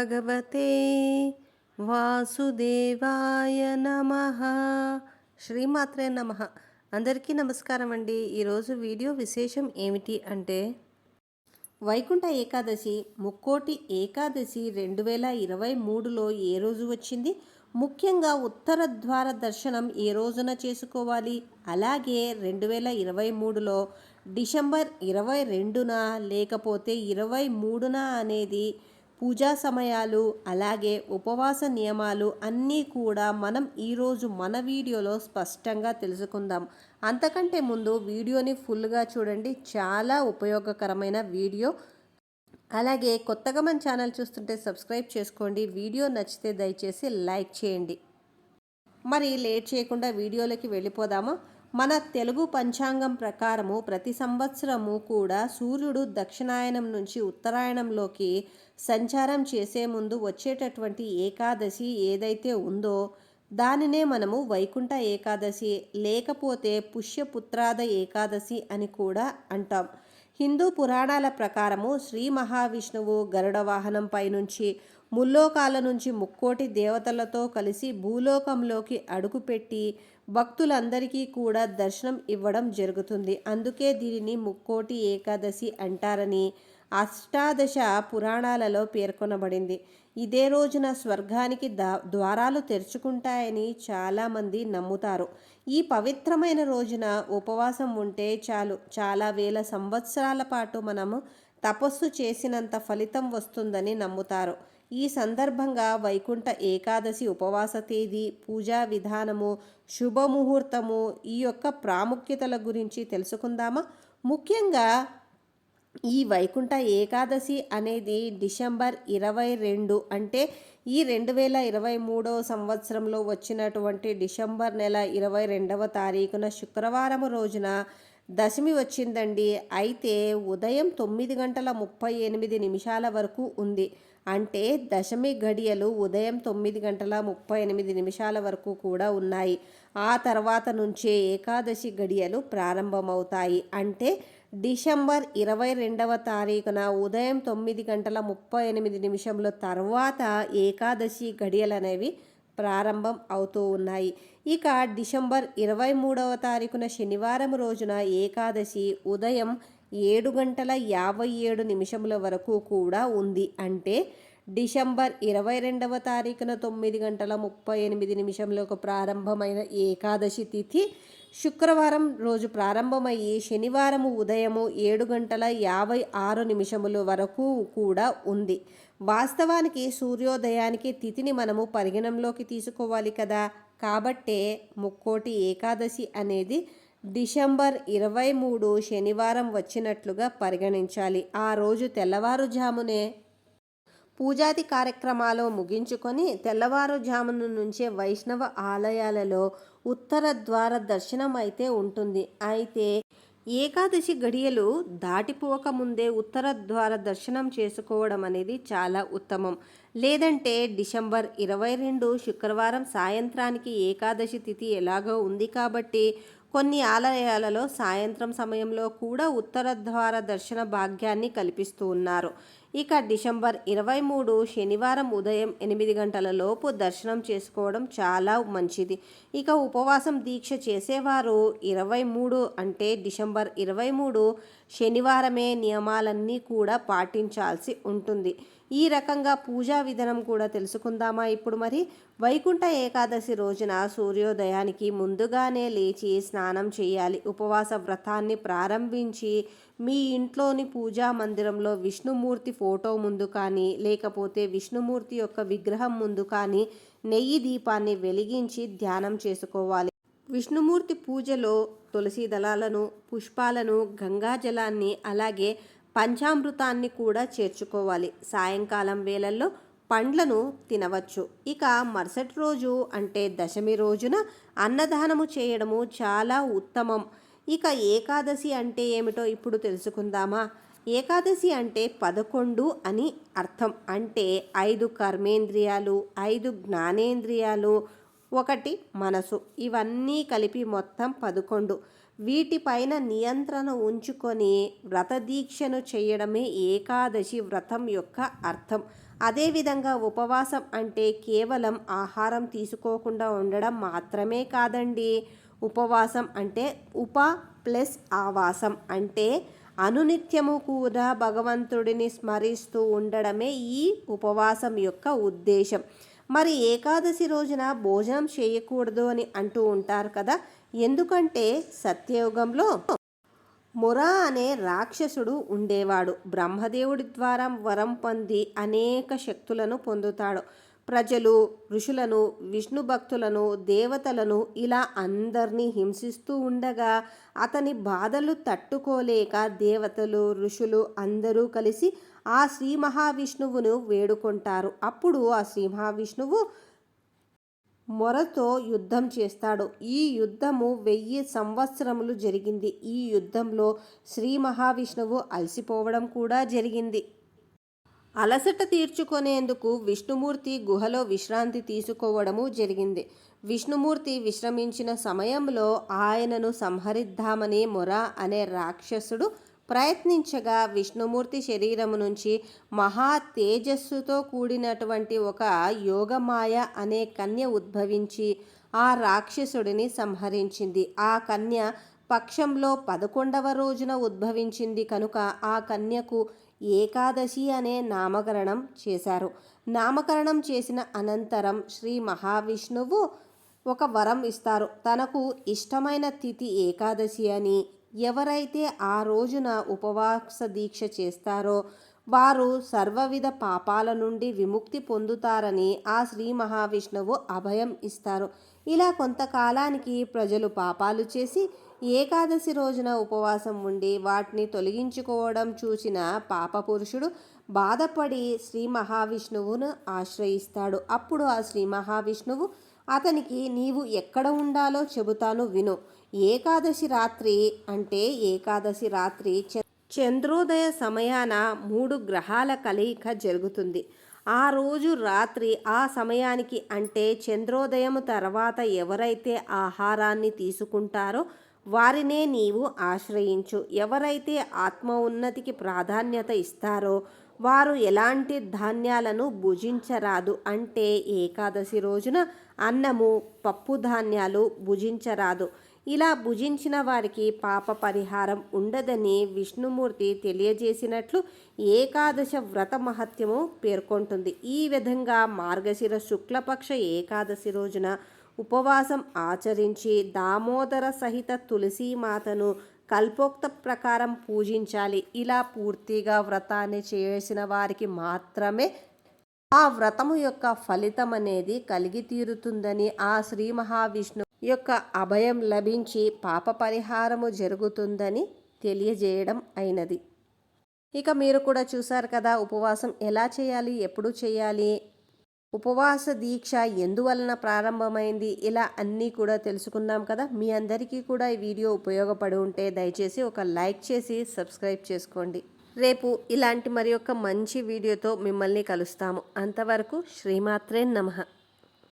భగవతే వాసుదేవాయ నమ శ్రీమాత్రే నమ అందరికీ నమస్కారం అండి. ఈరోజు వీడియో విశేషం ఏమిటి అంటే వైకుంఠ ఏకాదశి ముక్కోటి ఏకాదశి రెండు వేల ఇరవై మూడులో ఏ రోజు వచ్చింది? ముఖ్యంగా ఉత్తర ద్వార దర్శనం ఏ రోజున చేసుకోవాలి? అలాగే రెండు వేల ఇరవై మూడులో డిసెంబర్ ఇరవై రెండున లేకపోతే ఇరవై మూడున అనేది పూజా సమయాలు అలాగే ఉపవాస నియమాలు అన్నీ కూడా మనం ఈరోజు మన వీడియోలో స్పష్టంగా తెలుసుకుందాం. అంతకంటే ముందు వీడియోని ఫుల్గా చూడండి. చాలా ఉపయోగకరమైన వీడియో. అలాగే కొత్తగా మన ఛానల్ చూస్తుంటే సబ్స్క్రైబ్ చేసుకోండి. వీడియో నచ్చితే దయచేసి లైక్ చేయండి. మరి లేట్ చేయకుండా వీడియోలోకి వెళ్ళిపోదామా? మన తెలుగు పంచాంగం ప్రకారము ప్రతి సంవత్సరము కూడా సూర్యుడు దక్షిణాయనం నుంచి ఉత్తరాయణంలోకి సంచారం చేసే ముందు వచ్చేటటువంటి ఏకాదశి ఏదైతే ఉందో దానినే మనము వైకుంఠ ఏకాదశి లేకపోతే పుష్యపుత్రాద ఏకాదశి అని కూడా అంటాం. హిందూ పురాణాల ప్రకారము శ్రీ మహావిష్ణువు గరుడ వాహనం పైనుంచి ముల్లోకాల నుంచి ముక్కోటి దేవతలతో కలిసి భూలోకంలోకి అడుగుపెట్టి భక్తులందరికీ కూడా దర్శనం ఇవ్వడం జరుగుతుంది. అందుకే దీనిని ముక్కోటి ఏకాదశి అంటారని అష్టాదశ పురాణాలలో పేర్కొనబడింది. ఇదే రోజున స్వర్గానికి దా ద్వారాలు తెరుచుకుంటాయని చాలామంది నమ్ముతారు. ఈ పవిత్రమైన రోజున ఉపవాసం ఉంటే చాలు. చాలా వేల సంవత్సరాల పాటు మనము తపస్సు చేసినంత ఫలితం వస్తుందని నమ్ముతారు. ఈ సందర్భంగా వైకుంఠ ఏకాదశి ఉపవాస తేదీ పూజా విధానము శుభముహూర్తము ఈ యొక్క ప్రాముఖ్యతల గురించి తెలుసుకుందామా? ముఖ్యంగా ఈ వైకుంఠ ఏకాదశి అనేది డిసెంబర్ ఇరవై రెండు అంటే ఈ రెండు వేల ఇరవై మూడవ సంవత్సరంలో వచ్చినటువంటి డిసెంబర్ నెల ఇరవై రెండవ తారీఖున శుక్రవారం రోజున దశమి వచ్చిందండి. అయితే ఉదయం తొమ్మిది గంటల ముప్పై ఎనిమిది నిమిషాల వరకు ఉంది. అంటే దశమి గడియలు ఉదయం తొమ్మిది గంటల ముప్పై ఎనిమిది నిమిషాల వరకు కూడా ఉన్నాయి. ఆ తర్వాత నుంచే ఏకాదశి గడియలు ప్రారంభమవుతాయి. అంటే డిసెంబర్ ఇరవై రెండవ తారీఖున ఉదయం తొమ్మిది గంటల ముప్పై ఎనిమిది నిమిషంల తర్వాత ఏకాదశి గడియలు అనేవి ప్రారంభం అవుతూ ఉన్నాయి. ఇక డిసెంబర్ ఇరవై మూడవ తారీఖున శనివారం రోజున ఏకాదశి ఉదయం ఏడు గంటల యాభై ఏడు నిమిషముల వరకు కూడా ఉంది. అంటే డిసెంబర్ ఇరవై రెండవ తారీఖున తొమ్మిది గంటల ముప్పై ఎనిమిది నిమిషంలోకి ప్రారంభమైన ఏకాదశి తిథి శుక్రవారం రోజు ప్రారంభమయ్యి శనివారం ఉదయము ఏడు గంటల యాభై ఆరు నిమిషముల వరకు కూడా ఉంది. వాస్తవానికి సూర్యోదయానికి తిథిని మనము పరిగణంలోకి తీసుకోవాలి కదా. కాబట్టే ముక్కోటి ఏకాదశి అనేది డిసెంబర్ ఇరవై మూడు శనివారం వచ్చినట్లుగా పరిగణించాలి. ఆ రోజు తెల్లవారుజామునే పూజాది కార్యక్రమాలు ముగించుకొని తెల్లవారుజామున నుంచే వైష్ణవ ఆలయాలలో ఉత్తర ద్వార దర్శనం అయితే ఉంటుంది. అయితే ఏకాదశి గడియలు దాటిపోక ముందే ఉత్తర ద్వార దర్శనం చేసుకోవడం అనేది చాలా ఉత్తమం. లేదంటే డిసెంబర్ ఇరవై రెండు శుక్రవారం సాయంత్రానికి ఏకాదశి తిథి ఎలాగో ఉంది కాబట్టి కొన్ని ఆలయాలలో సాయంత్రం సమయంలో కూడా ఉత్తర ద్వార దర్శన భాగ్యాన్ని కల్పిస్తూ ఉన్నారు. ఇక డిసెంబర్ ఇరవై మూడు శనివారం ఉదయం ఎనిమిది గంటల లోపు దర్శనం చేసుకోవడం చాలా మంచిది. ఇక ఉపవాసం దీక్ష చేసేవారు ఇరవై మూడు అంటే డిసెంబర్ ఇరవై మూడు శనివారమే నియమాలన్నీ కూడా పాటించాల్సి ఉంటుంది. ఈ రకంగా పూజా విధానం కూడా తెలుసుకుందామా? ఇప్పుడు మరి వైకుంఠ ఏకాదశి రోజున సూర్యోదయానికి ముందుగానే లేచి స్నానం చేయాలి. ఉపవాస వ్రతాన్ని ప్రారంభించి మీ ఇంట్లోని పూజా మందిరంలో విష్ణుమూర్తి ఫోటో ముందు కానీ లేకపోతే విష్ణుమూర్తి యొక్క విగ్రహం ముందు కానీ నెయ్యి దీపాన్ని వెలిగించి ధ్యానం చేసుకోవాలి. విష్ణుమూర్తి పూజలో తులసి దళాలను పుష్పాలను గంగాజలాన్ని అలాగే పంచామృతాన్ని కూడా చేర్చుకోవాలి. సాయంకాలం వేళల్లో పండ్లను తినవచ్చు. ఇక మరుసటి రోజు అంటే దశమి రోజున అన్నదానము చేయడము చాలా ఉత్తమం. ఇక ఏకాదశి అంటే ఏమిటో ఇప్పుడు తెలుసుకుందామా? ఏకాదశి అంటే పదకొండు అని అర్థం. అంటే ఐదు కర్మేంద్రియాలు ఐదు జ్ఞానేంద్రియాలు ఒకటి మనసు. ఇవన్నీ కలిపి మొత్తం పదకొండు. వీటిపైన నియంత్రణ ఉంచుకొని వ్రతదీక్షను చేయడమే ఏకాదశి వ్రతం యొక్క అర్థం. అదేవిధంగా ఉపవాసం అంటే కేవలం ఆహారం తీసుకోకుండా ఉండడం మాత్రమే కాదండి. ఉపవాసం అంటే ఉప ప్లస్ ఆవాసం అంటే అనునిత్యము కూడా భగవంతుడిని స్మరిస్తూ ఉండడమే ఈ ఉపవాసం యొక్క ఉద్దేశం. మరి ఏకాదశి రోజున భోజనం చేయకూడదు అని అంటూ ఉంటారు కదా. ఎందుకంటే సత్యయుగంలో మురా అనే రాక్షసుడు ఉండేవాడు. బ్రహ్మదేవుడి ద్వారా వరం పొంది అనేక శక్తులను పొందుతాడు. ప్రజలు ఋషులను విష్ణు భక్తులను దేవతలను ఇలా అందరినీ హింసిస్తూ ఉండగా అతని బాధలు తట్టుకోలేక దేవతలు ఋషులు అందరూ కలిసి ఆ శ్రీ మహావిష్ణువును వేడుకుంటారు. అప్పుడు ఆ శ్రీ మహావిష్ణువు మొరతో యుద్ధం చేస్తాడు. ఈ యుద్ధము వెయ్యి సంవత్సరములు జరిగింది. ఈ యుద్ధంలో శ్రీ మహావిష్ణువు అలసిపోవడం కూడా జరిగింది. అలసట తీర్చుకునేందుకు విష్ణుమూర్తి గుహలో విశ్రాంతి తీసుకోవడము జరిగింది. విష్ణుమూర్తి విశ్రమించిన సమయంలో ఆయనను సంహరిద్దామని మొర అనే రాక్షసుడు ప్రయత్నించగా విష్ణుమూర్తి శరీరము నుంచి మహా తేజస్సుతో కూడినటువంటి ఒక యోగమాయ అనే కన్య ఉద్భవించి ఆ రాక్షసుడిని సంహరించింది. ఆ కన్య పక్షంలో పదకొండవ రోజున ఉద్భవించింది కనుక ఆ కన్యకు ఏకాదశి అనే నామకరణం చేశారు. నామకరణం చేసిన అనంతరం శ్రీ మహావిష్ణువు ఒక వరం ఇస్తారు. తనకు ఇష్టమైన తిథి ఏకాదశి అని ఎవరైతే ఆ రోజున ఉపవాస దీక్ష చేస్తారో వారు సర్వవిధ పాపాల నుండి విముక్తి పొందుతారని ఆ శ్రీ మహావిష్ణువు అభయం ఇస్తారు. ఇలా కొంతకాలానికి ప్రజలు పాపాలు చేసి ఏకాదశి రోజున ఉపవాసం ఉండి వాటిని తొలగించుకోవడం చూసిన పాపపురుషుడు బాధపడి శ్రీ మహావిష్ణువును ఆశ్రయిస్తాడు. అప్పుడు ఆ శ్రీ మహావిష్ణువు అతనికి నీవు ఎక్కడ ఉండాలో చెబుతాను విను. ఏకాదశి రాత్రి అంటే ఏకాదశి రాత్రి చంద్రోదయ సమయాన మూడు గ్రహాల కలయిక జరుగుతుంది. ఆ రోజు రాత్రి ఆ సమయానికి అంటే చంద్రోదయం తర్వాత ఎవరైతే ఆహారాన్ని తీసుకుంటారో వారినే నీవు ఆశ్రయించు. ఎవరైతే ఆత్మ ఉన్నతికి ప్రాధాన్యత ఇస్తారో వారు ఎలాంటి ధాన్యాలను భుజించరాదు. అంటే ఏకాదశి రోజున అన్నము పప్పు ధాన్యాలు భుజించరాదు. ఇలా భుజించిన వారికి పాప పరిహారం ఉండదని విష్ణుమూర్తి తెలియజేసినట్లు ఏకాదశ వ్రత మహత్యము పేర్కొంటుంది. ఈ విధంగా మార్గశిర శుక్లపక్ష ఏకాదశి రోజున ఉపవాసం ఆచరించి దామోదర సహిత తులసీమాతను కల్పోక్త ప్రకారం పూజించాలి. ఇలా పూర్తిగా వ్రతాన్ని చేసిన వారికి మాత్రమే ఆ వ్రతము యొక్క ఫలితం అనేది కలిగి తీరుతుందని ఆ శ్రీ మహావిష్ణు యొక్క అభయం లభించి పాప పరిహారము జరుగుతుందని తెలియజేయడం అయినది. ఇక మీరు కూడా చూసారు కదా ఉపవాసం ఎలా చేయాలి ఎప్పుడు చేయాలి ఉపవాస దీక్ష ఎందువలన ప్రారంభమైంది? ఇలా అన్నీ కూడా తెలుసుకున్నాం కదా? మీ అందరికీ కూడా ఈ వీడియో ఉపయోగపడి ఉంటే దయచేసి ఒక లైక్ చేసి సబ్స్క్రైబ్ చేసుకోండి. రేపు ఇలాంటి మరి మంచి వీడియోతో మిమ్మల్ని కలుస్తాము. అంతవరకు శ్రీమాత్రే నమః.